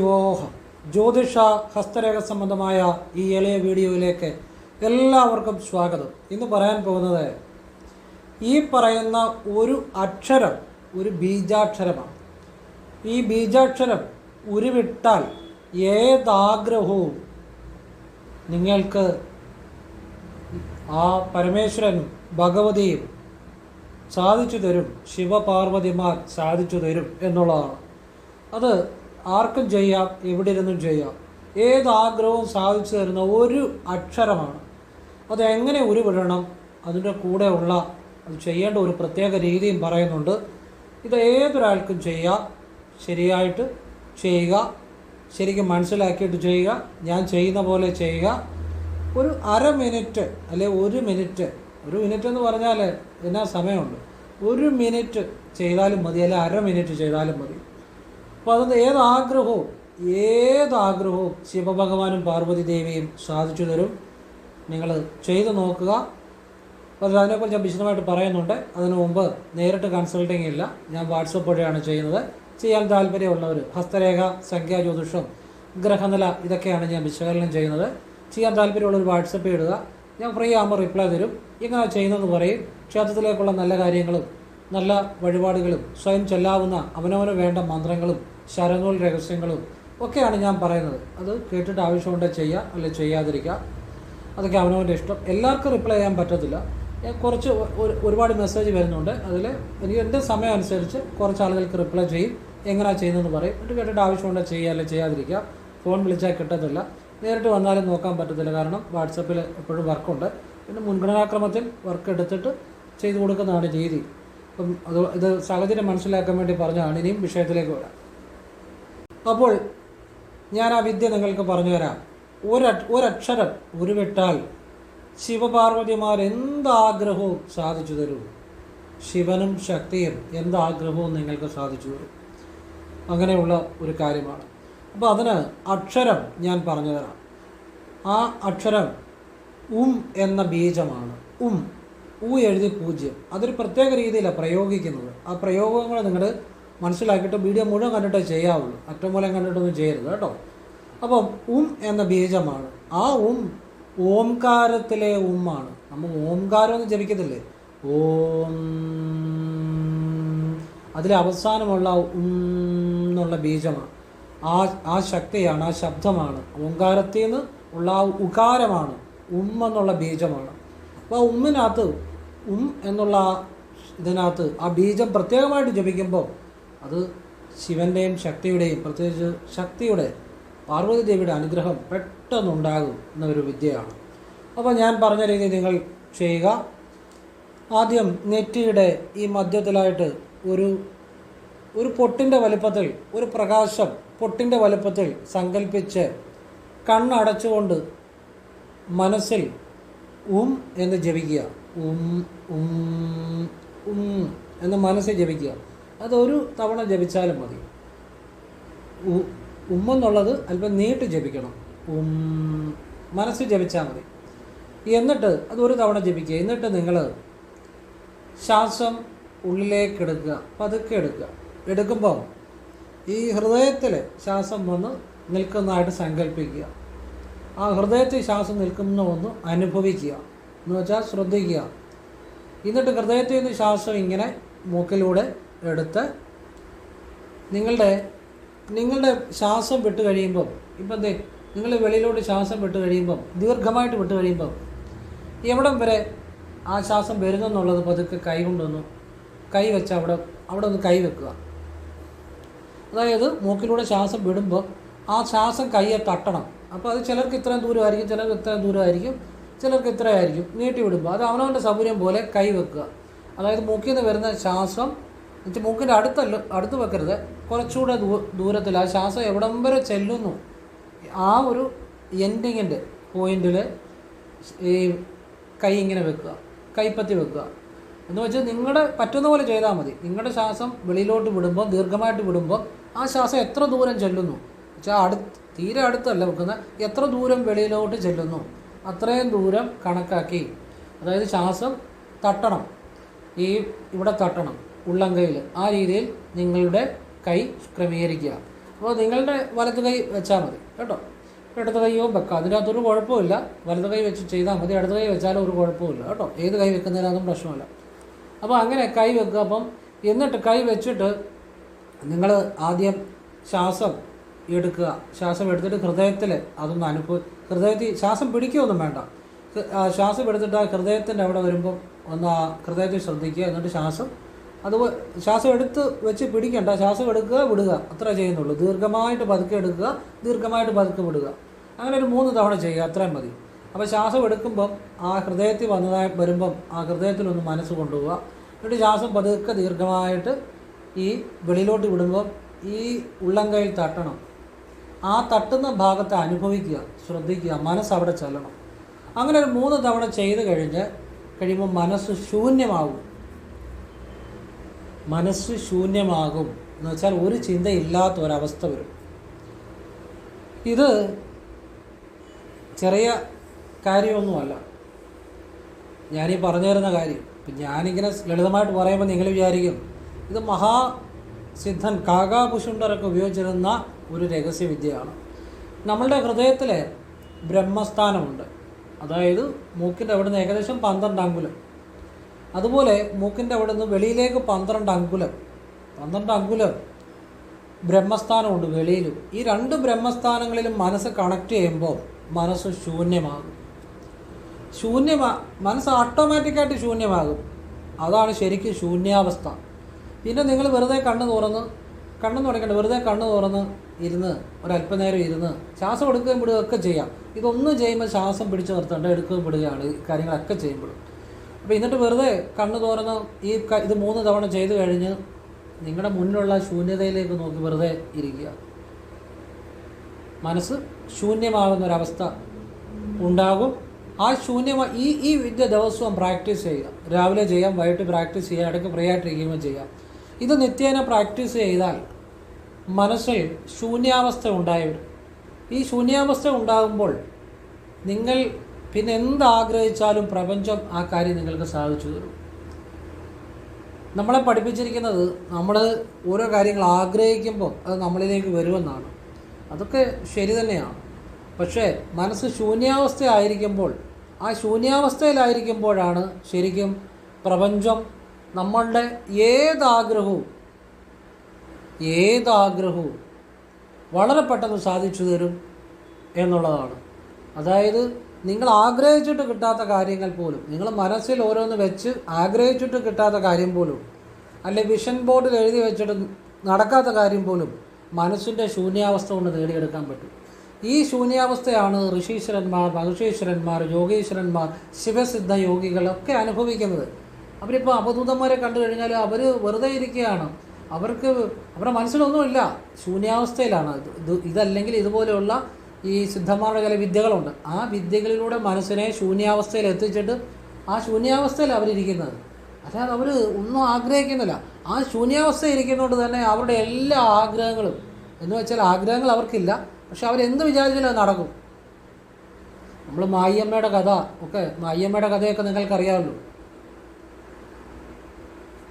വിവാഹം. ജ്യോതിഷ ഹസ്തരേഖ സംബന്ധമായ ഈ എളിയ വീഡിയോയിലേക്ക് എല്ലാവർക്കും സ്വാഗതം. ഇന്ന് പറയാൻ പോകുന്നത് ഈ പറയുന്ന ഒരു അക്ഷരം ഒരു ബീജാക്ഷരമാണ്. ഈ ബീജാക്ഷരം ഉരുവിട്ടാൽ ഏതാഗ്രഹവും നിങ്ങൾക്ക് ആ പരമേശ്വരനും ഭഗവതിയും സാധിച്ചു തരും. ശിവപാർവതിമാർ സാധിച്ചു തരും എന്നുള്ളതാണ്. അത് ആർക്കും ചെയ്യാം എവിടെ ഇരുന്നും ചെയ്യാം. ഏത് ആഗ്രഹവും സാധിച്ചു തരുന്ന ഒരു അക്ഷരമാണ്. അത് എങ്ങനെ ഉരുവിടണം? അതിന്റെ കൂടെ ഉള്ള അത് ചെയ്യേണ്ട ഒരു പ്രത്യേക രീതിയും പറയുന്നുണ്ട്. ഇത് ഏതൊരാൾക്കും ചെയ്യാം. ശരിയായിട്ട് ചെയ്യുക. ശരിക്കും മനസ്സിലാക്കിയിട്ട് ചെയ്യുക. ഞാൻ ചെയ്യുന്ന പോലെ ചെയ്യുക. ഒരു അര മിനിറ്റ് അല്ലെ ഒരു മിനിറ്റ് ഒരു മിനിറ്റ് എന്ന് പറഞ്ഞാൽ എന്നാ സമയമുണ്ട്? ഒരു മിനിറ്റ് ചെയ്താലും മതി അല്ലെ അര മിനിറ്റ് ചെയ്താലും മതി. അപ്പോൾ അത് ഏതാഗ്രഹവും ഏതാഗ്രഹവും ഏത് ശിവഭഗവാനും പാർവതി ദേവിയും സാധിച്ചു തരും. നിങ്ങൾ ചെയ്തു നോക്കുക. അപ്പോൾ അതിനെക്കുറിച്ച് ഞാൻ വിശദമായിട്ട് പറയുന്നുണ്ട്. അതിനു മുമ്പ് നേരിട്ട് കൺസൾട്ടിങ് ഇല്ല. ഞാൻ വാട്സപ്പ് വഴിയാണ് ചെയ്യുന്നത്. ചെയ്യാൻ താല്പര്യമുള്ളവർ ഹസ്തരേഖ സംഖ്യാ ജ്യോതിഷം ഗ്രഹനില ഇതൊക്കെയാണ് ഞാൻ വിശകലനം ചെയ്യുന്നത്. ചെയ്യാൻ താല്പര്യമുള്ളവർ വാട്സപ്പ് ഇടുക. ഞാൻ ഫ്രീ ആകുമ്പോൾ റിപ്ലൈ തരും. ഇങ്ങനെ ചെയ്യുന്നതെന്ന് പറയും. ക്ഷേത്രത്തിലേക്കുള്ള നല്ല കാര്യങ്ങളും നല്ല വഴിപാടുകളും സ്വയം ചെല്ലാവുന്ന അവനവന് വേണ്ട മന്ത്രങ്ങളും ശരനൂൽ രഹസ്യങ്ങളും ഒക്കെയാണ് ഞാൻ പറയുന്നത്. അത് കേട്ടിട്ട് ആവശ്യമുണ്ടെങ്കിൽ ചെയ്യുക അല്ലെങ്കിൽ ചെയ്യാതിരിക്കുക അതൊക്കെ അവനവന്റെ ഇഷ്ടം. എല്ലാവർക്കും റിപ്ലൈ ചെയ്യാൻ പറ്റത്തില്ല. ഞാൻ കുറച്ച് ഒരു- ഒരുപാട് മെസ്സേജ് വരുന്നുണ്ട്. അതിൽ എനിക്ക് എന്റെ സമയം അനുസരിച്ച് കുറച്ച് ആളുകൾക്ക് റിപ്ലൈ ചെയ്യും. എങ്ങനെയാണ് ചെയ്യുന്നതെന്ന് പറയും. എന്നിട്ട് കേട്ടിട്ട് ആവശ്യമുണ്ടെങ്കിൽ ചെയ്യുക അല്ലെങ്കിൽ ചെയ്യാതിരിക്കുക ഫോൺ വിളിച്ചാൽ കിട്ടത്തില്ല. നേരിട്ട് വന്നാലും നോക്കാൻ പറ്റത്തില്ല. കാരണം വാട്സപ്പിൽ എപ്പോഴും വർക്കുണ്ട് പിന്നെ മുൻഗണനാക്രമത്തിൽ വർക്ക് എടുത്തിട്ട് ചെയ്തു കൊടുക്കുന്നതാണ് രീതി. അപ്പം അത് ഇത് സാഹചര്യം മനസ്സിലാക്കാൻ വേണ്ടി പറഞ്ഞതാണ്. ഇനിയും വിഷയത്തിലേക്ക് വരാം. അപ്പോൾ ഞാൻ ആ വിദ്യ നിങ്ങൾക്ക് പറഞ്ഞു തരാം ഒര ഒരക്ഷരം ഉരുവിട്ടാൽ ശിവപാർവതിമാർ എന്താഗ്രഹവും സാധിച്ചു തരും. ശിവനും ശക്തിയും എന്താഗ്രഹവും നിങ്ങൾക്ക് സാധിച്ചു തരും. അങ്ങനെയുള്ള ഒരു കാര്യമാണ്. അപ്പോൾ അതിന് അക്ഷരം ഞാൻ പറഞ്ഞു തരാം ആ അക്ഷരം ഉം എന്ന ബീജമാണ്. ഉം. ഉ എഴുതി പൂജ്യം. അതൊരു പ്രത്യേക രീതിയിലാണ് പ്രയോഗിക്കുന്നത്. ആ പ്രയോഗങ്ങൾ നിങ്ങൾ മനസ്സിലാക്കിയിട്ട് വീഡിയോ മുഴുവൻ കണ്ടിട്ടേ ചെയ്യാവുള്ളൂ. അറ്റമൂലം കണ്ടിട്ടൊന്നും ചെയ്യരുത് കേട്ടോ. അപ്പം ഉം എന്ന ബീജമാണ്. ആ ഉം ഓംകാരത്തിലെ ഉമ്മാണ്. നമ്മൾ ഓംകാരം എന്ന് ജപിക്കത്തില്ലേ? ഓം. അതിലെ അവസാനമുള്ള ഉം എന്നുള്ള ബീജമാണ്. ആ ആ ശക്തിയാണ് ആ ശബ്ദമാണ്. ഓങ്കാരത്തിൽ നിന്ന് ഉള്ള ആ ഉകാരമാണ് ഉം എന്നുള്ള ബീജമാണ്. അപ്പോൾ ആ ഉമ്മിനകത്ത് ഉം എന്നുള്ള ഇതിനകത്ത് ആ ബീജം പ്രത്യേകമായിട്ട് ജപിക്കുമ്പോൾ അത് ശിവന്റെയും ശക്തിയുടെയും പ്രത്യേകിച്ച് ശക്തിയുടെ പാർവതി ദേവിയുടെ അനുഗ്രഹം പെട്ടെന്നുണ്ടാകും എന്നൊരു വിദ്യയാണ്. അപ്പോൾ ഞാൻ പറഞ്ഞ രീതി നിങ്ങൾ ചെയ്യുക. ആദ്യം നെറ്റിയുടെ ഈ മധ്യത്തിലായിട്ട് ഒരു ഒരു പൊട്ടിന്റെ വലുപ്പത്തിൽ ഒരു പ്രകാശം പൊട്ടിന്റെ വലുപ്പത്തിൽ സങ്കല്പിച്ച് കണ്ണടച്ചുകൊണ്ട് മനസ്സിൽ ഉം എന്ന് ജപിക്കുക. ഉം ഉം ഉം എന്ന് മനസ്സിൽ ജപിക്കുക. അതൊരു തവണ ജപിച്ചാലും മതി. ഉമ്മെന്നുള്ളത് അല്പം നീട്ടി ജപിക്കണം. ഉം മനസ്സിൽ ജപിച്ചാൽ മതി. എന്നിട്ട് അതൊരു തവണ ജപിക്കുക. എന്നിട്ട് നിങ്ങൾ ശ്വാസം ഉള്ളിലേക്ക് എടുക്കുക പതുക്കെ എടുക്കുക. എടുക്കുമ്പോൾ ഈ ഹൃദയത്തിൽ ശ്വാസം വന്ന് നിൽക്കുന്നതായിട്ട് സങ്കല്പിക്കുക ആ ഹൃദയത്തിൽ ശ്വാസം നിൽക്കുന്ന ഒന്ന് അനുഭവിക്കുക. എന്ന് വെച്ചാൽ ശ്രദ്ധിക്കുക. എന്നിട്ട് ഹൃദയത്തിൽ നിന്ന് ശ്വാസം ഇങ്ങനെ മൂക്കിലൂടെ എടുത്ത് നിങ്ങളുടെ നിങ്ങളുടെ ശ്വാസം വിട്ട് കഴിയുമ്പം ഇപ്പം എന്തേ നിങ്ങൾ വെളിയിലോട്ട് ശ്വാസം വിട്ട് കഴിയുമ്പം ദീർഘമായിട്ട് വിട്ട് കഴിയുമ്പം എവിടം വരെ ആ ശ്വാസം വരുന്നെന്നുള്ളത് പതുക്കെ കൈ കൊണ്ടൊന്ന് കൈ വെച്ച് അവിടെ അവിടെ ഒന്ന് കൈ വെക്കുക. അതായത് മൂക്കിലൂടെ ശ്വാസം വിടുമ്പോൾ ആ ശ്വാസം കയ്യെ തട്ടണം. അപ്പോൾ അത് ചിലർക്ക് ഇത്രയും ദൂരമായിരിക്കും ചിലർക്ക് ഇത്രയും ദൂരമായിരിക്കും ചിലർക്ക് ഇത്രയായിരിക്കും. നീട്ടി വിടുമ്പോൾ അത് അവനവന്റെ സൗകര്യം പോലെ കൈ വെക്കുക. അതായത് മൂക്കിൽ നിന്ന് വരുന്ന ശ്വാസം എന്നുവെച്ചാൽ മൂക്കിന്റെ അടുത്തല്ല അടുത്ത് വെക്കരുത്. കുറച്ചുകൂടെ ദൂ ദൂരത്തിൽ ആ ശ്വാസം എവിടം വരെ ചെല്ലുന്നു? ആ ഒരു എൻഡിങ്ങിന്റെ പോയിന്റിൽ ഈ കൈ ഇങ്ങനെ വെക്കുക കൈപ്പത്തി വെക്കുക. എന്ന് വെച്ചാൽ നിങ്ങളുടെ പറ്റുന്ന പോലെ ചെയ്താൽ മതി. നിങ്ങളുടെ ശ്വാസം വെളിയിലോട്ട് വിടുമ്പോൾ ദീർഘമായിട്ട് വിടുമ്പോൾ ആ ശ്വാസം എത്ര ദൂരം ചെല്ലുന്നു? വെച്ചാൽ അടുത്ത് തീരെ അടുത്തല്ല വെക്കുന്നത് എത്ര ദൂരം വെളിയിലോട്ട് ചെല്ലുന്നു? അത്രയും ദൂരം കണക്കാക്കി. അതായത് ശ്വാസം തട്ടണം. ഈ ഇവിടെ തട്ടണം. ഉള്ളംകൈയിൽ ആ രീതിയിൽ നിങ്ങളുടെ കൈ ക്രമീകരിക്കുക. അപ്പോൾ നിങ്ങളുടെ വലത് കൈ വെച്ചാൽ മതി. കേട്ടോ? ഇടത് കൈയോ വെക്കാം. അതിനകത്തൊരു കുഴപ്പമില്ല. വലത് കൈ വെച്ച് ചെയ്താൽ മതി. ഇടത് കൈ വെച്ചാലും ഒരു കുഴപ്പമില്ല. കേട്ടോ? ഏത് കൈ വെക്കുന്നതിനൊന്നും പ്രശ്നമില്ല. അപ്പോൾ അങ്ങനെ കൈ വെക്കുക. അപ്പം എന്നിട്ട് കൈ വെച്ചിട്ട് നിങ്ങൾ ആദ്യം ശ്വാസം എടുക്കുക. ശ്വാസം എടുത്തിട്ട് ഹൃദയത്തിൽ അതൊന്ന് അനുഭവ ഹൃദയത്തിൽ ശ്വാസം പിടിക്കുകയൊന്നും വേണ്ട. ശ്വാസം എടുത്തിട്ട് ആ ഹൃദയത്തിന്റെ അവിടെ വരുമ്പം ഒന്ന് ആ ഹൃദയത്തിൽ ശ്രദ്ധിക്കുക. എന്നിട്ട് ശ്വാസം അത് ശ്വാസം എടുത്ത് വെച്ച് പിടിക്കണ്ട ശ്വാസം എടുക്കുക വിടുക. അത്ര ചെയ്യുന്നുള്ളൂ. ദീർഘമായിട്ട് പതുക്കെ എടുക്കുക ദീർഘമായിട്ട് പതുക്കെ വിടുക. അങ്ങനെ ഒരു മൂന്ന് തവണ ചെയ്യുക അത്രയും മതി. അപ്പോൾ ശ്വാസം എടുക്കുമ്പം ആ ഹൃദയത്തിൽ വന്നതായി വരുമ്പം ആ ഹൃദയത്തിലൊന്ന് മനസ്സ് കൊണ്ടുപോവുക. എന്നിട്ട് ശ്വാസം പതുക്കെ ദീർഘമായിട്ട് ഈ വെളിയിലോട്ട് വിടുമ്പം ഈ ഉള്ളംകൈയിൽ തട്ടണം. ആ തട്ടുന്ന ഭാഗത്തെ അനുഭവിക്കുക ശ്രദ്ധിക്കുക മനസ്സ് അവിടെ ചെല്ലണം. അങ്ങനെ ഒരു മൂന്ന് തവണ ചെയ്ത് കഴിഞ്ഞ് കഴിയുമ്പോൾ മനസ്സ് ശൂന്യമാകും. മനസ്സ് ശൂന്യമാകും എന്ന് വെച്ചാൽ ഒരു ചിന്തയില്ലാത്ത ഒരവസ്ഥ വരും. ഇത് ചെറിയ കാര്യമൊന്നുമല്ല. ഞാനീ പറഞ്ഞു തരുന്ന കാര്യം ഇപ്പം ഞാനിങ്ങനെ ലളിതമായിട്ട് പറയുമ്പോൾ നിങ്ങൾ വിചാരിക്കും ഇത് മഹാ സിദ്ധൻ കാകാഭുഷുണ്ടരൊക്കെ ഉപയോഗിച്ചിരുന്ന ഒരു രഹസ്യവിദ്യയാണ്. നമ്മളുടെ ഹൃദയത്തിൽ ബ്രഹ്മസ്ഥാനമുണ്ട്. അതായത് മൂക്കിന്റെ അവിടുന്ന് ഏകദേശം പന്ത്രണ്ട് അങ്കുലം. അതുപോലെ മൂക്കിന്റെ അവിടെ നിന്ന് വെളിയിലേക്ക് പന്ത്രണ്ട് അങ്കുലം പന്ത്രണ്ട് അങ്കുലം ബ്രഹ്മസ്ഥാനമുണ്ട് വെളിയിലും. ഈ രണ്ട് ബ്രഹ്മസ്ഥാനങ്ങളിലും മനസ്സ് കണക്ട് ചെയ്യുമ്പോൾ മനസ്സ് ശൂന്യമാകും. ശൂന്യമാ മനസ്സ് ഓട്ടോമാറ്റിക്കായിട്ട് ശൂന്യമാകും. അതാണ് ശരിക്കും ശൂന്യാവസ്ഥ. പിന്നെ നിങ്ങൾ വെറുതെ കണ്ണ് തുറന്ന് കണ്ണെന്ന് തുടങ്ങണ്ട വെറുതെ കണ്ണ് തുറന്ന് ഇരുന്ന് ഒരല്പനേരം ഇരുന്ന് ശ്വാസം എടുക്കുകയും വിടുകയും ഒക്കെ ചെയ്യാം. ഇതൊന്നും ചെയ്യുമ്പോൾ ശ്വാസം പിടിച്ചു നിർത്തേണ്ട എടുക്കുകയും വിടുകയാണ് കാര്യങ്ങളൊക്കെ ചെയ്യുമ്പോൾ അപ്പോൾ എന്നിട്ട് വെറുതെ കണ്ണ് തുറന്ന് ഈ ഇത് മൂന്ന് തവണ ചെയ്തു കഴിഞ്ഞ് നിങ്ങളുടെ മുന്നിലുള്ള ശൂന്യതയിലേക്ക് നോക്കി വെറുതെ ഇരിക്കുക. മനസ്സ് ശൂന്യമാകുന്നൊരവസ്ഥ ഉണ്ടാകും. ആ ശൂന്യമായി ഈ ഈ വിദ്യ ദിവസവും പ്രാക്ടീസ് ചെയ്യുക. രാവിലെ ചെയ്യാം വൈകിട്ട് പ്രാക്ടീസ് ചെയ്യാം ഇടയ്ക്ക് ഫ്രീ ആയിട്ട് ഇരിക്കുമ്പോൾ ചെയ്യാം. ഇത് നിത്യേന പ്രാക്ടീസ് ചെയ്താൽ മനസ്സിൽ ശൂന്യാവസ്ഥ ഉണ്ടായി ഈ ശൂന്യാവസ്ഥ ഉണ്ടാകുമ്പോൾ നിങ്ങൾ പിന്നെ എന്ത് ആഗ്രഹിച്ചാലും പ്രപഞ്ചം ആ കാര്യം നിങ്ങൾക്ക് സാധിച്ചു തരും. നമ്മളെ പഠിപ്പിച്ചിരിക്കുന്നത് നമ്മൾ ഓരോ കാര്യങ്ങൾ ആഗ്രഹിക്കുമ്പോൾ അത് നമ്മളിലേക്ക് വരുമെന്നാണ്. അതൊക്കെ ശരി തന്നെയാണ്. പക്ഷേ മനസ്സ് ശൂന്യാവസ്ഥയായിരിക്കുമ്പോൾ ആ ശൂന്യാവസ്ഥയിലായിരിക്കുമ്പോഴാണ് ശരിക്കും പ്രപഞ്ചം നമ്മളുടെ ഏതാഗ്രഹവും ഏതാഗ്രഹവും വളരെ പെട്ടെന്ന് സാധിച്ചു തരും എന്നുള്ളതാണ്. അതായത് നിങ്ങൾ ആഗ്രഹിച്ചിട്ട് കിട്ടാത്ത കാര്യങ്ങൾ പോലും നിങ്ങൾ മനസ്സിൽ ഓരോന്ന് വെച്ച് ആഗ്രഹിച്ചിട്ട് കിട്ടാത്ത കാര്യം പോലും അല്ലെ വിഷൻ ബോർഡിൽ എഴുതി വെച്ചിട്ട് നടക്കാത്ത കാര്യം പോലും മനസ്സിന്റെ ശൂന്യാവസ്ഥ കൊണ്ട് നേടിയെടുക്കാൻ പറ്റും. ഈ ശൂന്യാവസ്ഥയാണ് ഋഷീശ്വരന്മാർ മഹർഷീശ്വരന്മാർ യോഗീശ്വരന്മാർ ശിവസിദ്ധ യോഗികളൊക്കെ അനുഭവിക്കുന്നത്. അവരിപ്പോൾ അവധൂതന്മാരെ കണ്ടു കഴിഞ്ഞാൽ അവർ വെറുതെ ഇരിക്കുകയാണ്. അവർക്ക് അവരുടെ മനസ്സിലൊന്നുമില്ല. ശൂന്യാവസ്ഥയിലാണ്. ഇത് ഇത് ഇതല്ലെങ്കിൽ ഇതുപോലെയുള്ള ഈ സിദ്ധന്മാരുടെ ചില വിദ്യകളുണ്ട്. ആ വിദ്യകളിലൂടെ മനസ്സിനെ ശൂന്യാവസ്ഥയിൽ എത്തിച്ചിട്ട് ആ ശൂന്യാവസ്ഥയിൽ അവരിരിക്കുന്നത്. അല്ലാതെ അവർ ഒന്നും ആഗ്രഹിക്കുന്നില്ല. ആ ശൂന്യാവസ്ഥ ഇരിക്കുന്നതുകൊണ്ട് തന്നെ അവരുടെ എല്ലാ ആഗ്രഹങ്ങളും എന്ന് വെച്ചാൽ ആഗ്രഹങ്ങൾ അവർക്കില്ല. പക്ഷെ അവരെന്ത് വിചാരിച്ചാലും അത് നടക്കും. നമ്മൾ മായിയമ്മയുടെ കഥ ഒക്കെ മായിയമ്മയുടെ കഥയൊക്കെ നിങ്ങൾക്കറിയാമല്ലോ.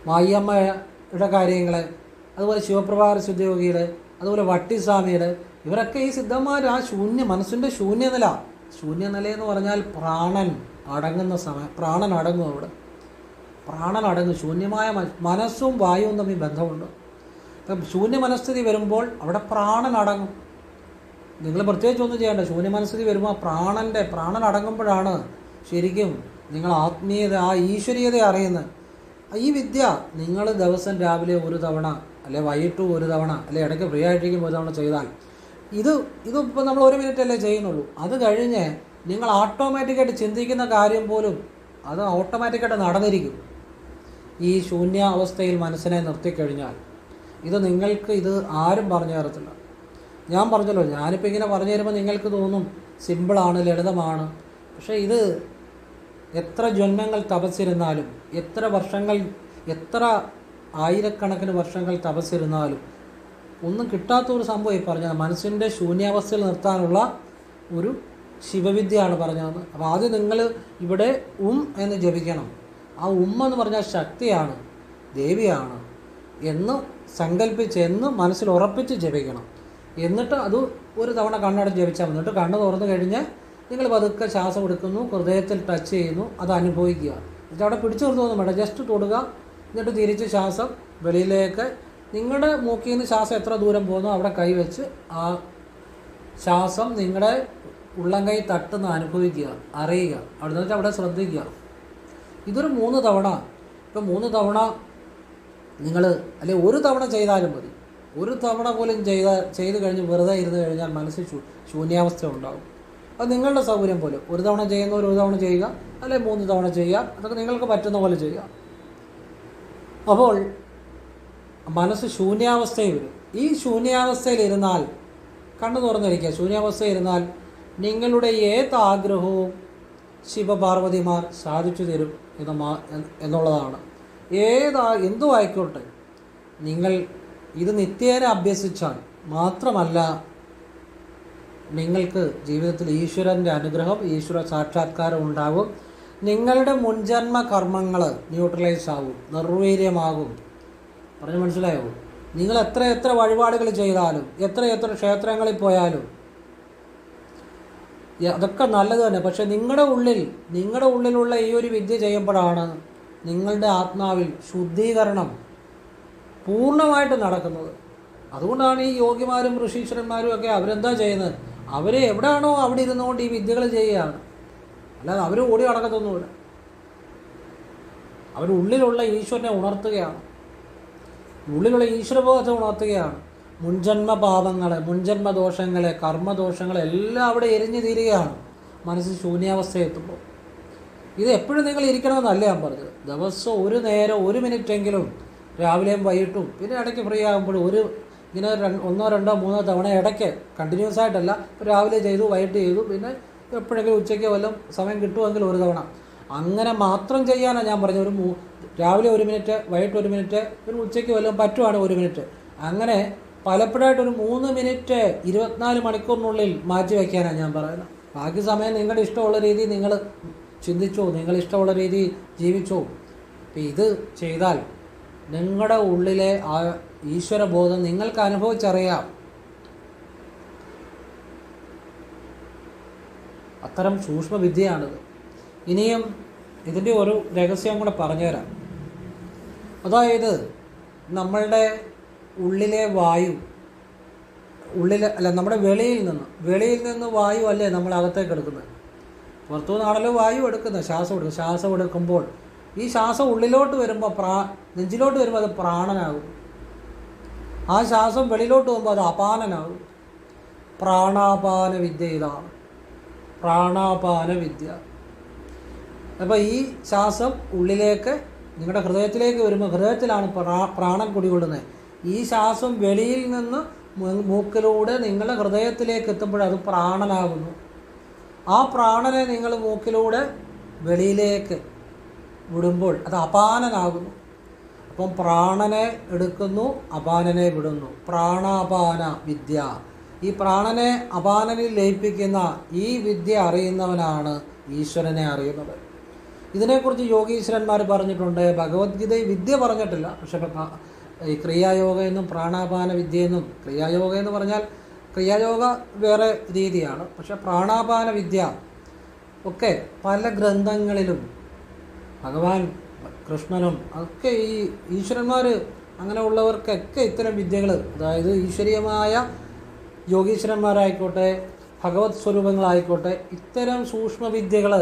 മായിയമ്മയുടെ കാര്യങ്ങൾ അതുപോലെ ശിവപ്രഭാകര സിദ്ധയോഗിയുടെ അതുപോലെ വട്ടിസ്വാമിയുടെ ഇവരൊക്കെ ഈ സിദ്ധന്മാർ ആ ശൂന്യ മനസ്സിന്റെ ശൂന്യനില ശൂന്യനില എന്ന് പറഞ്ഞാൽ പ്രാണൻ അടങ്ങുന്ന സമയം പ്രാണൻ അടങ്ങും അവിടെ. പ്രാണൻ അടങ്ങും. ശൂന്യമായ മനസ്സും വായുവും തമ്മിൽ ബന്ധമുണ്ട്. അപ്പം ശൂന്യ മനസ്ഥിതി വരുമ്പോൾ അവിടെ പ്രാണൻ അടങ്ങും. നിങ്ങൾ പ്രത്യേകിച്ച് ഒന്നും ചെയ്യേണ്ട. ശൂന്യ മനസ്ഥിതി വരുമ്പോൾ പ്രാണന്റെ പ്രാണൻ അടങ്ങുമ്പോഴാണ് ശരിക്കും നിങ്ങൾ ആത്മീയത ആ ഈശ്വരീയത അറിയുന്നത്. ഈ വിദ്യ നിങ്ങൾ ദിവസം രാവിലെ ഒരു തവണ അല്ലെ വൈകിട്ടും ഒരു തവണ അല്ലെ ഇടയ്ക്ക് ഫ്രീ ആയിട്ടിരിക്കും ഒരു തവണ ചെയ്താൽ ഇത് ഇതിപ്പോൾ നമ്മൾ ഒരു മിനിറ്റ് അല്ലേ ചെയ്യുന്നുള്ളൂ. അത് കഴിഞ്ഞ് നിങ്ങൾ ഓട്ടോമാറ്റിക്കായിട്ട് ചിന്തിക്കുന്ന കാര്യം പോലും അത് ഓട്ടോമാറ്റിക്കായിട്ട് നടന്നിരിക്കും. ഈ ശൂന്യ അവസ്ഥയിൽ മനസ്സിനെ നിർത്തിക്കഴിഞ്ഞാൽ ഇത് നിങ്ങൾക്ക് ഇത് ആരും പറഞ്ഞു തരത്തില്ല. ഞാൻ പറഞ്ഞല്ലോ ഞാനിപ്പോൾ ഇങ്ങനെ പറഞ്ഞു തരുമ്പോൾ നിങ്ങൾക്ക് തോന്നും സിമ്പിളാണ് ലളിതമാണ്. പക്ഷേ ഇത് എത്ര ജന്മങ്ങൾ തപസ്സിരുന്നാലും എത്ര വർഷങ്ങൾ എത്ര ആയിരക്കണക്കിന് വർഷങ്ങൾ തപസ്സിരുന്നാലും ഒന്നും കിട്ടാത്ത ഒരു സംഭവം ഈ പറഞ്ഞത്. മനസ്സിന്റെ ശൂന്യാവസ്ഥയിൽ നിർത്താനുള്ള ഒരു ശിവവിദ്യയാണ് പറഞ്ഞത്. അപ്പോൾ ആദ്യം നിങ്ങൾ ഇവിടെ ഉം എന്ന് ജപിക്കണം. ആ ഉം എന്ന് പറഞ്ഞാൽ ശക്തിയാണ് ദേവിയാണ് എന്ന് സങ്കല്പിച്ച് എന്ന് മനസ്സിൽ ഉറപ്പിച്ച് ജപിക്കണം. എന്നിട്ട് അത് ഒരു തവണ കണ്ണടച്ച് ജപിച്ചാൽ മതി. എന്നിട്ട് കണ്ണ് തുറന്നു കഴിഞ്ഞ് നിങ്ങൾ പതുക്കെ ശ്വാസം എടുക്കുന്നു ഹൃദയത്തിൽ ടച്ച് ചെയ്യുന്നു അത് അനുഭവിക്കുക. എന്നിട്ട് അവിടെ പിടിച്ചു നിർത്തുമൊന്നും വേണ്ട ജസ്റ്റ് തൊടുക. എന്നിട്ട് തിരിച്ച് ശ്വാസം വെളിയിലേക്ക് നിങ്ങളുടെ മൂക്കിൽ നിന്ന് ശ്വാസം എത്ര ദൂരം പോകുന്നു അവിടെ കൈവച്ച് ആ ശ്വാസം നിങ്ങളുടെ ഉള്ളംകൈ തട്ടുന്ന അനുഭവിക്കുക അറിയുക. അവിടെ നിന്ന് അവിടെ ശ്രദ്ധിക്കുക. ഇതൊരു മൂന്ന് തവണ. ഇപ്പം മൂന്ന് തവണ നിങ്ങൾ അല്ലെ ഒരു തവണ ചെയ്താലും മതി. ഒരു തവണ പോലും ചെയ്ത ചെയ്ത് കഴിഞ്ഞ് വെറുതെ ഇരുന്ന് കഴിഞ്ഞാൽ മനസ്സിൽ ശൂ ശൂന്യാവസ്ഥ ഉണ്ടാകും അത് നിങ്ങളുടെ സൗകര്യം പോലെ. ഒരു തവണ ചെയ്യുന്നവർ ഒരു തവണ ചെയ്യുക അല്ലെങ്കിൽ മൂന്ന് തവണ ചെയ്യുക അതൊക്കെ നിങ്ങൾക്ക് പറ്റുന്ന പോലെ ചെയ്യുക. അപ്പോൾ മനസ്സ് ശൂന്യാവസ്ഥയിൽ വരും. ഈ ശൂന്യാവസ്ഥയിൽ ഇരുന്നാൽ കണ്ണു തുറന്നിരിക്കുക. ശൂന്യാവസ്ഥയിൽ ഇരുന്നാൽ നിങ്ങളുടെ ഏത് ആഗ്രഹവും ശിവപാർവതിമാർ സാധിച്ചു തരും എന്ന് എന്നുള്ളതാണ്. ഏതാ എന്തും ആയിക്കോട്ടെ നിങ്ങൾ ഇത് നിത്യേന അഭ്യസിച്ചാൽ മാത്രമല്ല നിങ്ങൾക്ക് ജീവിതത്തിൽ ഈശ്വരന്റെ അനുഗ്രഹം ഈശ്വര സാക്ഷാത്കാരം ഉണ്ടാകും നിങ്ങളുടെ മുൻജന്മ കർമ്മങ്ങൾ ന്യൂട്രലൈസ് ആകും നിർവീര്യമാകും. പറഞ്ഞു മനസ്സിലായോ? നിങ്ങൾ എത്ര എത്ര വഴിപാടുകൾ ചെയ്താലും എത്ര എത്ര ക്ഷേത്രങ്ങളിൽ പോയാലും അതൊക്കെ നല്ലത് തന്നെ. പക്ഷെ നിങ്ങളുടെ ഉള്ളിൽ നിങ്ങളുടെ ഉള്ളിലുള്ള ഈ ഒരു വിദ്യ ചെയ്യുമ്പോഴാണ് നിങ്ങളുടെ ആത്മാവിൽ ശുദ്ധീകരണം പൂർണമായിട്ട് നടക്കുന്നത്. അതുകൊണ്ടാണ് ഈ യോഗിമാരും ഋഷീശ്വരന്മാരും ഒക്കെ അവരെന്താ ചെയ്യുന്നത്? അവർ എവിടെയാണോ അവിടെ ഇരുന്നുകൊണ്ട് ഈ വിദ്യകൾ ചെയ്യുകയാണ്. അല്ലാതെ അവർ ഓടി നടക്കത്തൊന്നുമില്ല. അവരുള്ളിലുള്ള ഈശ്വരനെ ഉണർത്തുകയാണ്. ഉള്ളിലുള്ള ഈശ്വരബോധത്തെ ഉണർത്തുകയാണ്. മുൻജന്മ പാപങ്ങളെ മുൻജന്മ ദോഷങ്ങളെ കർമ്മദോഷങ്ങളെ എല്ലാം അവിടെ എരിഞ്ഞു തീരുകയാണ്. മനസ്സ് ശൂന്യാവസ്ഥയെത്തുമ്പോൾ ഇത് എപ്പോഴും നിങ്ങൾ ഇരിക്കണമെന്നല്ല ഞാൻ പറഞ്ഞത്. ദിവസം ഒരു നേരം ഒരു മിനിറ്റ് എങ്കിലും രാവിലെയും വൈകിട്ടും പിന്നെ ഇടയ്ക്ക് ഫ്രീ ആകുമ്പോഴും ഒരു ഇങ്ങനെ ഒന്നോ രണ്ടോ മൂന്നോ തവണ ഇടയ്ക്ക് കണ്ടിന്യൂസ് ആയിട്ടല്ല. രാവിലെ ചെയ്തു വൈകിട്ട് ചെയ്തു പിന്നെ എപ്പോഴെങ്കിലും ഉച്ചയ്ക്ക് വല്ലതും സമയം കിട്ടുമെങ്കിൽ ഒരു തവണ. അങ്ങനെ മാത്രം ചെയ്യാനാണ് ഞാൻ പറഞ്ഞത്. ഒരു രാവിലെ ഒരു മിനിറ്റ് വൈകിട്ട് ഒരു മിനിറ്റ് പിന്നെ ഉച്ചയ്ക്ക് വല്ലതും പറ്റുവാണ് ഒരു മിനിറ്റ്. അങ്ങനെ പലപ്പോഴായിട്ട് ഒരു മൂന്ന് മിനിറ്റ് ഇരുപത്തിനാല് മണിക്കൂറിനുള്ളിൽ മാറ്റി വയ്ക്കാനാണ് ഞാൻ പറയുന്നത്. ബാക്കി സമയം നിങ്ങളുടെ ഇഷ്ടമുള്ള രീതി നിങ്ങൾ ചിന്തിച്ചോ നിങ്ങൾ ഇഷ്ടമുള്ള രീതി ജീവിച്ചോ. അപ്പം ഇത് ചെയ്താൽ നിങ്ങളുടെ ഉള്ളിലെ ആ ഈശ്വരബോധം നിങ്ങൾക്ക് അനുഭവിച്ചറിയാം. അത്തരം സൂക്ഷ്മവിദ്യയാണിത്. ഇനിയും ഇതിന്റെ ഒരു രഹസ്യം കൂടെ പറഞ്ഞുതരാം. അതായത് നമ്മളുടെ ഉള്ളിലെ വായു ഉള്ളിലെ അല്ല നമ്മുടെ വെളിയിൽ നിന്ന് വെളിയിൽ നിന്ന് വായു അല്ലേ നമ്മൾ അകത്തേക്ക് എടുക്കുന്നത്? പുറത്തു നിന്നാണല്ലോ വായു എടുക്കുന്നത് ശ്വാസം എടുക്കും. ശ്വാസം എടുക്കുമ്പോൾ ഈ ശ്വാസം ഉള്ളിലോട്ട് വരുമ്പോൾ പ്രാ നെഞ്ചിലോട്ട് വരുമ്പോൾ അത് പ്രാണനാകും. ആ ശ്വാസം വെളിയിലോട്ട് പോകുമ്പോൾ അത് അപാനനാകും. പ്രാണാപാന വിദ്യ ഇതാണ് പ്രാണാപാന വിദ്യ അപ്പോൾ ഈ ശ്വാസം ഉള്ളിലേക്ക് നിങ്ങളുടെ ഹൃദയത്തിലേക്ക് വരുമ്പോൾ ഹൃദയത്തിലാണ് പ്രാ പ്രാണൻ കുടികൊള്ളുന്നത്. ഈ ശ്വാസം വെളിയിൽ നിന്ന് മൂക്കിലൂടെ നിങ്ങളുടെ ഹൃദയത്തിലേക്ക് എത്തുമ്പോൾ അത് പ്രാണനാകുന്നു. ആ പ്രാണനെ നിങ്ങൾ മൂക്കിലൂടെ വെളിയിലേക്ക് വിടുമ്പോൾ അത് അപാനനാകുന്നു. അപ്പം പ്രാണനെ എടുക്കുന്നു അപാനനെ വിടുന്നു. പ്രാണാപാന വിദ്യ. ഈ പ്രാണനെ അപാനനിൽ ലയിപ്പിക്കുന്ന ഈ വിദ്യ അറിയുന്നവനാണ് ഈശ്വരനെ അറിയുന്നത്. ഇതിനെക്കുറിച്ച് യോഗീശ്വരന്മാർ പറഞ്ഞിട്ടുണ്ട്. ഭഗവത്ഗീത വിദ്യ പറഞ്ഞിട്ടില്ല. പക്ഷെ ഈ ക്രിയായോഗ എന്നും പ്രാണാപാന വിദ്യ എന്നും ക്രിയായോഗ എന്ന് പറഞ്ഞാൽ ക്രിയായോഗ വേറെ രീതിയാണ്. പക്ഷെ പ്രാണാപാന വിദ്യ ഒക്കെ പല ഗ്രന്ഥങ്ങളിലും ഭഗവാൻ കൃഷ്ണനും ഒക്കെ ഈ ഈശ്വരന്മാർ അങ്ങനെ ഉള്ളവർക്കൊക്കെ ഇത്തരം വിദ്യകൾ അതായത് ഈശ്വരീയമായ യോഗീശ്വരന്മാരായിക്കോട്ടെ ഭഗവത് സ്വരൂപങ്ങളായിക്കോട്ടെ ഇത്തരം സൂക്ഷ്മവിദ്യകൾ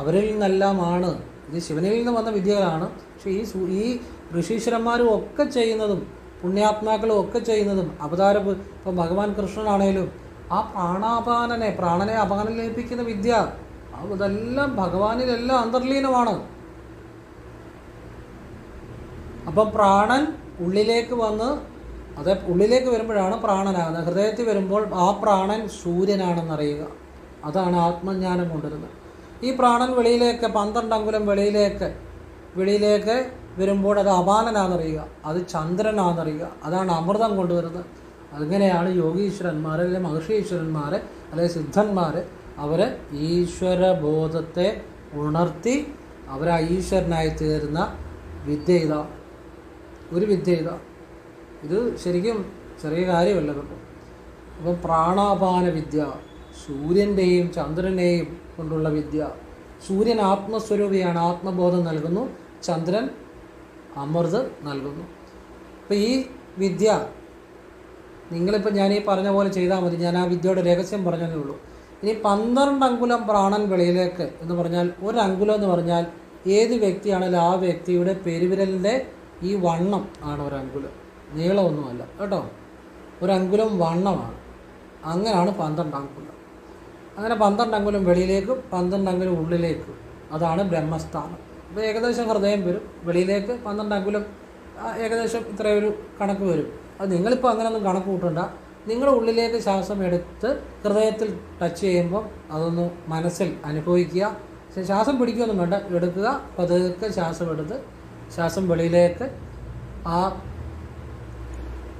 അവരിൽ നിന്നെല്ലാമാണ്. ഇത് ശിവനിൽ നിന്ന് വന്ന വിദ്യകളാണ്. പക്ഷേ ഈ ഈ ഋഷീശ്വരന്മാരും ഒക്കെ ചെയ്യുന്നതും പുണ്യാത്മാക്കളും ഒക്കെ ചെയ്യുന്നതും അവതാര ഇപ്പം ഭഗവാൻ കൃഷ്ണനാണേലും ആ പ്രാണാപാനനെ പ്രാണനെ അപാനം ലയിപ്പിക്കുന്ന വിദ്യ അതെല്ലാം ഭഗവാനിലെല്ലാം അന്തർലീനമാണ്. അപ്പം പ്രാണൻ ഉള്ളിലേക്ക് വന്ന് അത് ഉള്ളിലേക്ക് വരുമ്പോഴാണ് പ്രാണനാകുന്നത് ഹൃദയത്തിൽ വരുമ്പോൾ ആ പ്രാണൻ സൂര്യനാണെന്നറിയുക. അതാണ് ആത്മജ്ഞാനം കൊണ്ടുവരുന്നത്. ഈ പ്രാണൻ വെളിയിലേക്ക് പന്ത്രണ്ട് അങ്കുലം വെളിയിലേക്ക് വെളിയിലേക്ക് വരുമ്പോൾ അത് അപാനനാണെന്നറിയുക അത് ചന്ദ്രനാണെന്നറിയുക അതാണ് അമൃതം കൊണ്ടുവരുന്നത്. അങ്ങനെയാണ് യോഗീശ്വരന്മാർ അല്ലെങ്കിൽ മഹർഷീശ്വരന്മാർ അല്ലെങ്കിൽ സിദ്ധന്മാർ അവർ ഈശ്വരബോധത്തെ ഉണർത്തി അവർ ഈശ്വരനായി തീരുന്ന വിദ്യ ഇതാ. ഒരു വിദ്യ ഇതാ. ഇത് ശരിക്കും ചെറിയ കാര്യമല്ല കേട്ടോ. അപ്പം പ്രാണാപാന വിദ്യ സൂര്യന്റെയും ചന്ദ്രനെയും കൊണ്ടുള്ള വിദ്യ. സൂര്യൻ ആത്മസ്വരൂപിയാണ് ആത്മബോധം നൽകുന്നു. ചന്ദ്രൻ അമൃത് നൽകുന്നു. അപ്പോൾ ഈ വിദ്യ നിങ്ങളിപ്പോൾ ഞാൻ ഈ പറഞ്ഞ പോലെ ചെയ്താൽ മതി. ഞാൻ ആ വിദ്യയുടെ രഹസ്യം പറഞ്ഞതേ ഉള്ളൂ. ഇനി പന്ത്രണ്ട് അങ്കുലം പ്രാണൻ വെളിയിലേക്ക് എന്ന് പറഞ്ഞാൽ ഒരു എന്ന് പറഞ്ഞാൽ ഏത് വ്യക്തിയാണെങ്കിലും ആ വ്യക്തിയുടെ പെരുവിരലിന്റെ ഈ വണ്ണം ആണ് ഒരു നീളമൊന്നുമല്ല. കേട്ടോ? ഒരു വണ്ണമാണ്. അങ്ങനെയാണ് പന്ത്രണ്ട് അങ്കുലം. അങ്ങനെ പന്ത്രണ്ട് അങ്കുലം വെളിയിലേക്കും പന്ത്രണ്ട് അങ്കുലം ഉള്ളിലേക്കും. അതാണ് ബ്രഹ്മസ്ഥാനം. അപ്പോൾ ഏകദേശം ഹൃദയം വരും. വെളിയിലേക്ക് പന്ത്രണ്ട് അങ്കുലം ഏകദേശം ഇത്രയൊരു കണക്ക് വരും. അത് നിങ്ങളിപ്പോൾ അങ്ങനെയൊന്നും കണക്ക് കൂട്ടണ്ട. നിങ്ങളുടെ ഉള്ളിലേക്ക് ശ്വാസം എടുത്ത് ഹൃദയത്തിൽ ടച്ച് ചെയ്യുമ്പോൾ അതൊന്ന് മനസ്സിൽ അനുഭവിക്കുക. പക്ഷേ ശ്വാസം പിടിക്കുകയൊന്നും വേണ്ട. എടുക്കുക. പതുക്കെ ശ്വാസം എടുത്ത് ശ്വാസം വെളിയിലേക്ക് ആ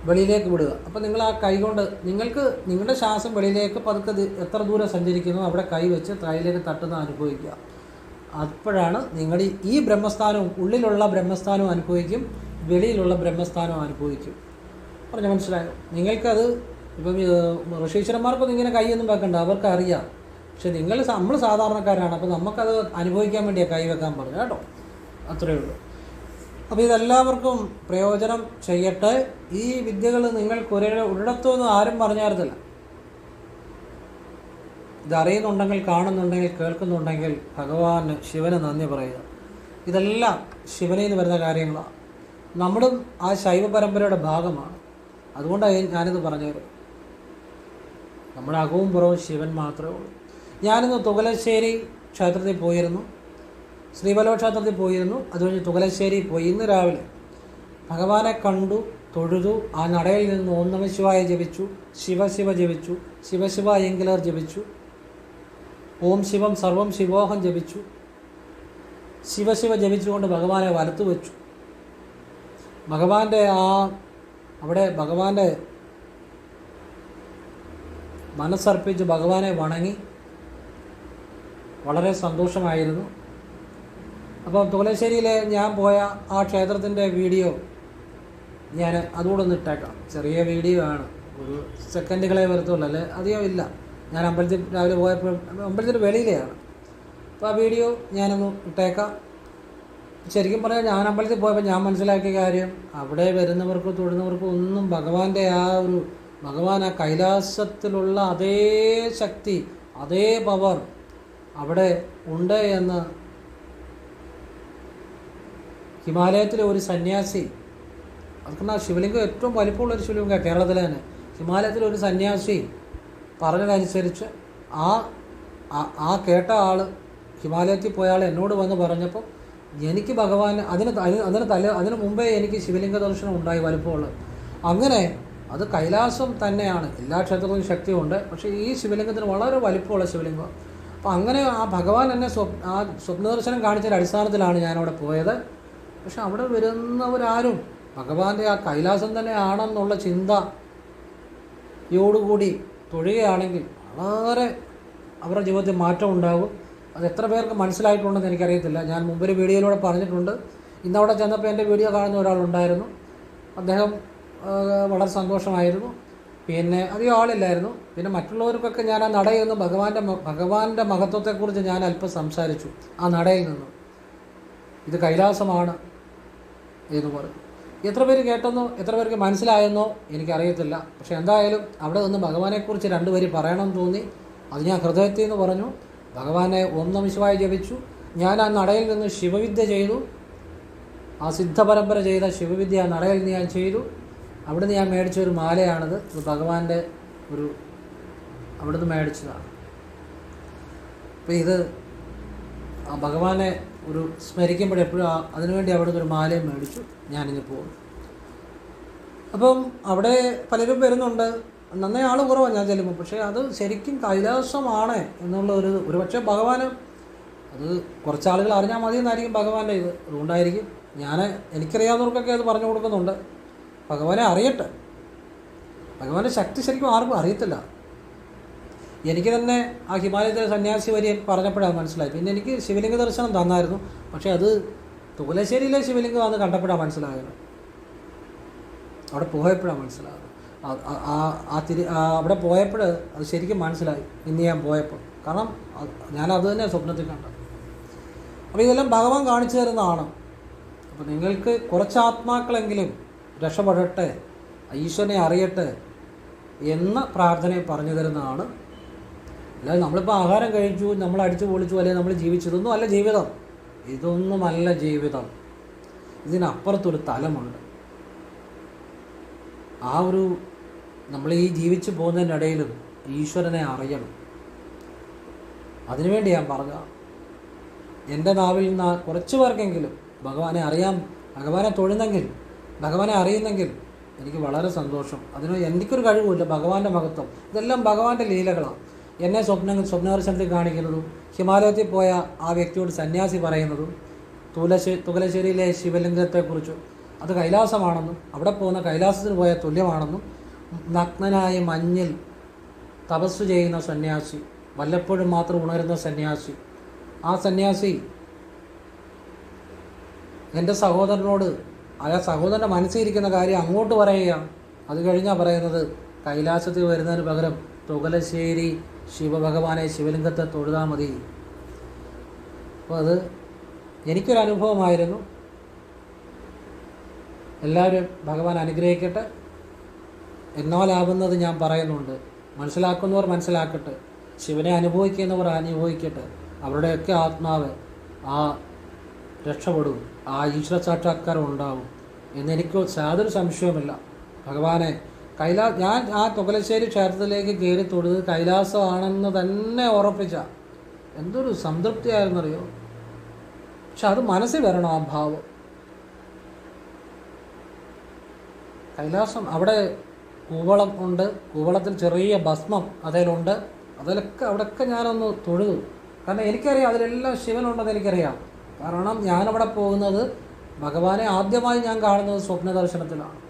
വെളിയിലേക്ക് വിടുക. അപ്പോൾ നിങ്ങൾ ആ കൈ കൊണ്ട് നിങ്ങൾക്ക് നിങ്ങളുടെ ശ്വാസം വെളിയിലേക്ക് പതുക്കെ എത്ര ദൂരം സഞ്ചരിക്കുന്നു അവിടെ കൈ വെച്ച് തലയിലേക്ക് തട്ടുന്ന അനുഭവിക്കുക. അപ്പോഴാണ് നിങ്ങൾ ഈ ബ്രഹ്മസ്ഥാനവും ഉള്ളിലുള്ള ബ്രഹ്മസ്ഥാനവും അനുഭവിക്കും വെളിയിലുള്ള ബ്രഹ്മസ്ഥാനവും അനുഭവിക്കും. പറഞ്ഞ മനസ്സിലായോ? നിങ്ങൾക്കത് ഇപ്പം ഋഷീശ്വരന്മാർക്കൊന്നും ഇങ്ങനെ കൈയൊന്നും വെക്കണ്ട അവർക്കറിയാം. പക്ഷെ നിങ്ങൾ നമ്മൾ സാധാരണക്കാരാണ് അപ്പോൾ നമുക്കത് അനുഭവിക്കാൻ വേണ്ടിയാണ് കൈ വെക്കാൻ പറഞ്ഞു കേട്ടോ? അത്രയേ ഉള്ളൂ. അപ്പോൾ ഇതെല്ലാവർക്കും പ്രയോജനം ചെയ്യട്ടെ. ഈ വിദ്യകൾ നിങ്ങൾക്ക് ഒരേ ഒരിടത്തുനിന്ന് ആരും പറഞ്ഞു തരത്തില്ല ഇതറിയുന്നുണ്ടെങ്കിൽ കാണുന്നുണ്ടെങ്കിൽ കേൾക്കുന്നുണ്ടെങ്കിൽ ഭഗവാന് ശിവന് നന്ദി പറയുക. ഇതെല്ലാം ശിവനിൽ നിന്ന് വരുന്ന കാര്യങ്ങളാണ്. നമ്മളും ആ ശൈവ പരമ്പരയുടെ ഭാഗമാണ്. അതുകൊണ്ടാണ് ഞാനിത് പറഞ്ഞത്. നമ്മുടെ അകവും പുറവും ശിവൻ മാത്രമേ ഉള്ളൂ. ഞാനിന്ന് തുകലശ്ശേരി ക്ഷേത്രത്തിൽ പോയിരുന്നു. ശ്രീബലോ ക്ഷേത്രത്തിൽ പോയിരുന്നു. അത് കഴിഞ്ഞ് തുകലശ്ശേരി പോയി. ഇന്ന് രാവിലെ ഭഗവാനെ കണ്ടു തൊഴുതു. ആ നടയിൽ നിന്ന് ഓം നമ ശിവായ ജപിച്ചു. ശിവശിവ ജപിച്ചു. ശിവശിവ എങ്കിലർ ജപിച്ചു. ഓം ശിവം സർവം ശിവോഹം ജപിച്ചു. ശിവശിവ ജപിച്ചുകൊണ്ട് ഭഗവാനെ വലത്തു വെച്ചു. ഭഗവാന്റെ ആ അവിടെ ഭഗവാന്റെ മനസ്സർപ്പിച്ച് ഭഗവാനെ വണങ്ങി. വളരെ സന്തോഷമായിരുന്നു. അപ്പോൾ തോലശ്ശേരിയിൽ ഞാൻ പോയ ആ ക്ഷേത്രത്തിന്റെ വീഡിയോ ഞാൻ അതുകൂടെ ഒന്ന് ഇട്ടേക്കാം. ചെറിയ വീഡിയോ ആണ്. ഒരു സെക്കൻഡുകളെ വരത്തുള്ളൂ. അല്ലേ? അധികം ഇല്ല. ഞാൻ അമ്പലത്തിൽ രാവിലെ പോയപ്പോൾ അമ്പലത്തിന്റെ വെളിയിലെയാണ്. അപ്പോൾ ആ വീഡിയോ ഞാനൊന്ന് ഇട്ടേക്കാം. ശരിക്കും പറഞ്ഞാൽ ഞാൻ അമ്പലത്തിൽ പോയപ്പോൾ ഞാൻ മനസ്സിലാക്കിയ കാര്യം അവിടെ വരുന്നവർക്കും തൊഴുന്നവർക്കും ഒന്നും ഭഗവാന്റെ ആ ഒരു ഭഗവാൻ ആ കൈലാസത്തിലുള്ള അതേ ശക്തി അതേ പവർ അവിടെ ഉണ്ട് എന്ന് ഹിമാലയത്തിലെ ഒരു സന്യാസി അതുകൊണ്ട് ആ ശിവലിംഗം ഏറ്റവും വലിപ്പമുള്ള ഒരു ശിവലിംഗം കേരളത്തിലെ തന്നെ. ഹിമാലയത്തിലെ ഒരു സന്യാസി പറഞ്ഞതനുസരിച്ച് ആ ആ- കേട്ട ആൾ ഹിമാലയത്തിൽ പോയ ആൾ എന്നോട് വന്ന് പറഞ്ഞപ്പോൾ എനിക്ക് ഭഗവാൻ അതിന് അതിന് തല അതിന് മുമ്പേ എനിക്ക് ശിവലിംഗ ദർശനം ഉണ്ടായി വലിപ്പമുള്ളത് അങ്ങനെ അത് കൈലാസം തന്നെയാണ്. എല്ലാ ക്ഷേത്രത്തിലും ശക്തിയുണ്ട്. പക്ഷേ ഈ ശിവലിംഗത്തിന് വളരെ വലിപ്പമുള്ള ശിവലിംഗം. അപ്പോൾ അങ്ങനെ ആ ഭഗവാൻ എന്നെ സ്വപ് ആ സ്വപ്നദർശനം കാണിച്ചതിന്റെ അടിസ്ഥാനത്തിലാണ് ഞാനവിടെ പോയത്. പക്ഷെ അവിടെ വരുന്നവരാരും ഭഗവാന്റെ ആ കൈലാസം തന്നെയാണെന്നുള്ള ചിന്തയോടുകൂടി തൊഴുകയാണെങ്കിൽ വളരെ അവരുടെ ജീവിതത്തിൽ മാറ്റം ഉണ്ടാകും. അത് എത്ര പേർക്ക് മനസ്സിലായിട്ടുണ്ടെന്ന് എനിക്കറിയത്തില്ല. ഞാൻ മുമ്പൊരു വീഡിയോയിലൂടെ പറഞ്ഞിട്ടുണ്ട്. ഇന്നവിടെ ചെന്നപ്പോൾ എന്റെ വീഡിയോ കാണുന്ന ഒരാളുണ്ടായിരുന്നു. അദ്ദേഹം വളരെ സന്തോഷമായിരുന്നു. പിന്നെ അധികം ആളില്ലായിരുന്നു. പിന്നെ മറ്റുള്ളവർക്കൊക്കെ ഞാൻ ആ നടയിൽ നിന്ന് ഭഗവാന്റെ ഭഗവാന്റെ മഹത്വത്തെക്കുറിച്ച് ഞാൻ അല്പം സംസാരിച്ചു. ആ നടയിൽ നിന്ന്. ഇത് കൈലാസമാണ്. എന്ന് പറഞ്ഞു. എത്ര പേര് കേട്ടെന്നോ എത്ര പേർക്ക് മനസ്സിലായെന്നോ എനിക്കറിയത്തില്ല. പക്ഷെ എന്തായാലും അവിടെ നിന്ന് ഭഗവാനെക്കുറിച്ച് രണ്ടുപേര് പറയണമെന്ന് തോന്നി. അത് ഞാൻ ഹൃദയത്തിൽ നിന്ന് പറഞ്ഞു. ഭഗവാനെ ഓം നമ ജപിച്ചു. ഞാൻ ആ നടയിൽ നിന്ന് ശിവവിദ്യ ചെയ്തു. ആ സിദ്ധ പരമ്പര ചെയ്ത ശിവവിദ്യ ആ നടയിൽ നിന്ന് ഞാൻ ചെയ്തു. അവിടുന്ന് ഞാൻ മേടിച്ച ഒരു മാലയാണിത്. ഇത് ഭഗവാന്റെ ഒരു അവിടുന്ന് മേടിച്ചതാണ്. അപ്പം ഇത് ആ ഭഗവാനെ ഒരു സ്മരിക്കുമ്പോൾ എപ്പോഴും ആ- അതിനുവേണ്ടി അവിടെ ഒരു മാലയും മേടിച്ചു. ഞാനിങ്ങ് പോകുന്നു അപ്പം അവിടെ പലരും വരുന്നുണ്ട്. നന്നേ ആൾ കുറവാണ് ഞാൻ ചെല്ലുമ്പോൾ പക്ഷേ അത് ശരിക്കും കൈലാസമാണ് എന്നുള്ള ഒരു ഒരു പക്ഷേ ഭഗവാൻ അത് കുറച്ച് ആളുകൾ അറിഞ്ഞാൽ മതി എന്നായിരിക്കും ഭഗവാന്റെ ഇത്. അതുകൊണ്ടായിരിക്കും ഞാൻ എനിക്കറിയാവുന്നവർക്കൊക്കെ അത് പറഞ്ഞു കൊടുക്കുന്നുണ്ട്. ഭഗവാനെ അറിയട്ടെ. ഭഗവാന്റെ ശക്തി ശരിക്കും ആർക്കും അറിയത്തില്ല. എനിക്ക് തന്നെ ആ ഹിമാലയത്തിലെ സന്യാസി വരി പറഞ്ഞപ്പോഴാണ് മനസ്സിലായി പിന്നെ എനിക്ക് ശിവലിംഗ ദർശനം തന്നായിരുന്നു. പക്ഷേ അത് തുകലശ്ശേരിയിലെ ശിവലിംഗമാണെന്ന് കണ്ടപ്പോഴാണ് മനസ്സിലായത്. അവിടെ പോയപ്പോഴാണ് മനസ്സിലാകുന്നത് ആ- ആ- തിരി അവിടെ പോയപ്പോൾ അത് ശരിക്കും മനസ്സിലായി. ഇന്ന് ഞാൻ പോയപ്പോൾ കാരണം അത് തന്നെ സ്വപ്നത്തിൽ കണ്ടത്. അപ്പോൾ ഇതെല്ലാം ഭഗവാൻ കാണിച്ചു തരുന്നതാണ്. അപ്പോൾ നിങ്ങൾക്ക് കുറച്ച് ആത്മാക്കളെങ്കിലും രക്ഷപ്പെടട്ടെ ഈശ്വരനെ അറിയട്ടെ എന്ന പ്രാർത്ഥനയെ പറഞ്ഞു തരുന്നതാണ് അല്ലാതെ നമ്മളിപ്പോൾ ആഹാരം കഴിച്ചു നമ്മൾ അടിച്ചു പൊളിച്ചു അല്ലെങ്കിൽ നമ്മൾ ജീവിച്ചു ഇതൊന്നും അല്ല ജീവിതം. ഇതൊന്നുമല്ല ജീവിതം. ഇതിനപ്പുറത്തൊരു തലമുണ്ട്. ആ ഒരു നമ്മൾ ഈ ജീവിച്ചു പോകുന്നതിനിടയിലും ഈശ്വരനെ അറിയണം. അതിനുവേണ്ടി ഞാൻ പറഞ്ഞ എന്റെ നാവിൽ നിന്ന് കുറച്ച് പേർക്കെങ്കിലും ഭഗവാനെ അറിയാം ഭഗവാനെ തൊഴുന്നെങ്കിൽ ഭഗവാനെ അറിയുന്നെങ്കിൽ എനിക്ക് വളരെ സന്തോഷം. അതിന് എനിക്കൊരു കഴിവുമില്ല ഭഗവാന്റെ മഹത്വം. ഇതെല്ലാം ഭഗവാന്റെ ലീലകളാണ്. എന്നെ സ്വപ്നങ്ങൾ സ്വപ്നദർശനത്തിൽ കാണിക്കുന്നതും ഹിമാലയത്തിൽ പോയ ആ വ്യക്തിയോട് സന്യാസി പറയുന്നതും തുലശ്ശേ തുകലശ്ശേരിയിലെ ശിവലിംഗത്തെക്കുറിച്ചും അത് കൈലാസമാണെന്നും അവിടെ പോകുന്ന കൈലാസത്തിന് പോയ തുല്യമാണെന്നും നഗ്നനായ മഞ്ഞിൽ തപസ് ചെയ്യുന്ന സന്യാസി വല്ലപ്പോഴും മാത്രം ഉണരുന്ന സന്യാസി. ആ സന്യാസി എന്റെ സഹോദരനോട് ആ സഹോദരന്റെ മനസ്സിരിക്കുന്ന കാര്യം അങ്ങോട്ട് പറയുകയാണ്. അത് കഴിഞ്ഞാൽ പറയുന്നത് കൈലാസത്തിൽ വരുന്നതിന് പകരം തുകലശ്ശേരി ശിവഭഗവാനെ ശിവലിംഗത്തെ തൊഴുതാൽ മതി. അപ്പോൾ അത് എനിക്കൊരു അനുഭവമായിരുന്നു എല്ലാവരും ഭഗവാൻ അനുഗ്രഹിക്കട്ടെ. എന്നാലാവുന്നത് ഞാൻ പറയുന്നുണ്ട്. മനസ്സിലാക്കുന്നവർ മനസ്സിലാക്കട്ടെ. ശിവനെ അനുഭവിക്കുന്നവർ അനുഭവിക്കട്ടെ. അവരുടെയൊക്കെ ആത്മാവ് ആ രക്ഷപ്പെടും. ആ ഈശ്വര സാക്ഷാത്കാരം ഉണ്ടാവും. എന്നെനിക്ക് യാതൊരു സംശയവുമില്ല. ഭഗവാനെ കൈലാ ഞാൻ ആ തുകലശ്ശേരി ക്ഷേത്രത്തിലേക്ക് കയറി തൊടുത് കൈലാസമാണെന്ന് തന്നെ ഉറപ്പിച്ച എന്തൊരു സംതൃപ്തിയായിരുന്നറിയോ? പക്ഷെ അത് മനസ്സിൽ വരണം ആ ഭാവം. കൈലാസം അവിടെ കൂവളം ഉണ്ട് കൂവളത്തിൽ ചെറിയ ഭസ്മം അതിലുണ്ട്. അതിലൊക്കെ അവിടെയൊക്കെ ഞാനൊന്ന് തൊഴുതു കാരണം എനിക്കറിയാം അതിലെല്ലാം ശിവനുണ്ടെന്ന് എനിക്കറിയാം. കാരണം ഞാനവിടെ പോകുന്നത് ഭഗവാനെ ആദ്യമായി ഞാൻ കാണുന്നത് സ്വപ്ന ദർശനത്തിലാണ്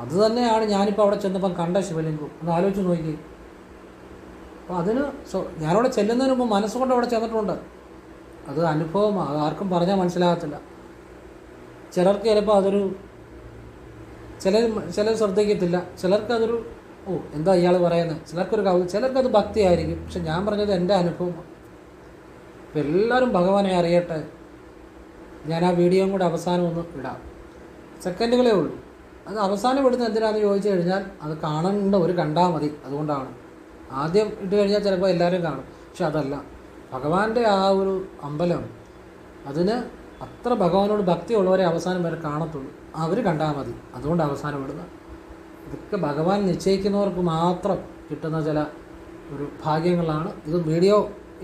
അത് തന്നെയാണ് ഞാനിപ്പോൾ അവിടെ ചെന്നപ്പം കണ്ട ശിവലിംഗം. ഒന്ന് ആലോചിച്ച് നോക്കി അപ്പോൾ അതിന് സോ ഞാനവിടെ ചെല്ലുന്നതിന് മുമ്പ് മനസ്സുകൊണ്ട് അവിടെ ചെന്നിട്ടുണ്ട്. അത് അനുഭവമാണ് അത് ആർക്കും പറഞ്ഞാൽ മനസ്സിലാകത്തില്ല. ചിലർക്ക് ചിലപ്പോൾ അതൊരു ചിലർ ചിലർ ശ്രദ്ധിക്കത്തില്ല. ചിലർക്ക് അതൊരു ഓ എന്താ ഇയാൾ പറയുന്നത് ചിലർക്കൊരു കൗ ചിലർക്കത് ഭക്തിയായിരിക്കും. പക്ഷെ ഞാൻ പറഞ്ഞത് എന്റെ അനുഭവമാണ്. അപ്പം എല്ലാവരും ഭഗവാനെ അറിയട്ടെ. ഞാൻ ആ വീഡിയോയും കൂടെ അവസാനം ഒന്ന് ഇടാം. സെക്കൻഡുകളേ ഉള്ളൂ. അത് അവസാനം ഇടുന്നത് എന്തിനാണെന്ന് ചോദിച്ചു കഴിഞ്ഞാൽ അത് കാണേണ്ട ഒരു കണ്ടാൽ മതി അതുകൊണ്ടാണ്. ആദ്യം ഇട്ട് കഴിഞ്ഞാൽ ചിലപ്പോൾ എല്ലാവരും കാണും പക്ഷെ അതല്ല. ഭഗവാന്റെ ആ ഒരു അമ്പലം അതിന് അത്ര ഭഗവാനോട് ഭക്തിയുള്ളവരെ അവസാനം വരെ കാണത്തുള്ളൂ. അവർ കണ്ടാൽ മതി അതുകൊണ്ട് അവസാനം ഇടുന്നത് ഇതൊക്കെ ഭഗവാൻ നിശ്ചയിക്കുന്നവർക്ക് മാത്രം കിട്ടുന്ന ചില ഒരു ഭാഗ്യങ്ങളാണ്. ഇത് വീഡിയോ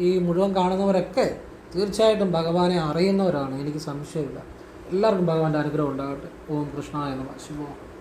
ഈ മുഴുവൻ കാണുന്നവരൊക്കെ തീർച്ചയായിട്ടും ഭഗവാനെ അറിയുന്നവരാണ് എനിക്ക് സംശയമില്ല. എല്ലാവർക്കും ഭഗവാന്റെ അനുഗ്രഹം ഉണ്ടാകട്ടെ. ഓം കൃഷ്ണ എന്ന ശിവോം.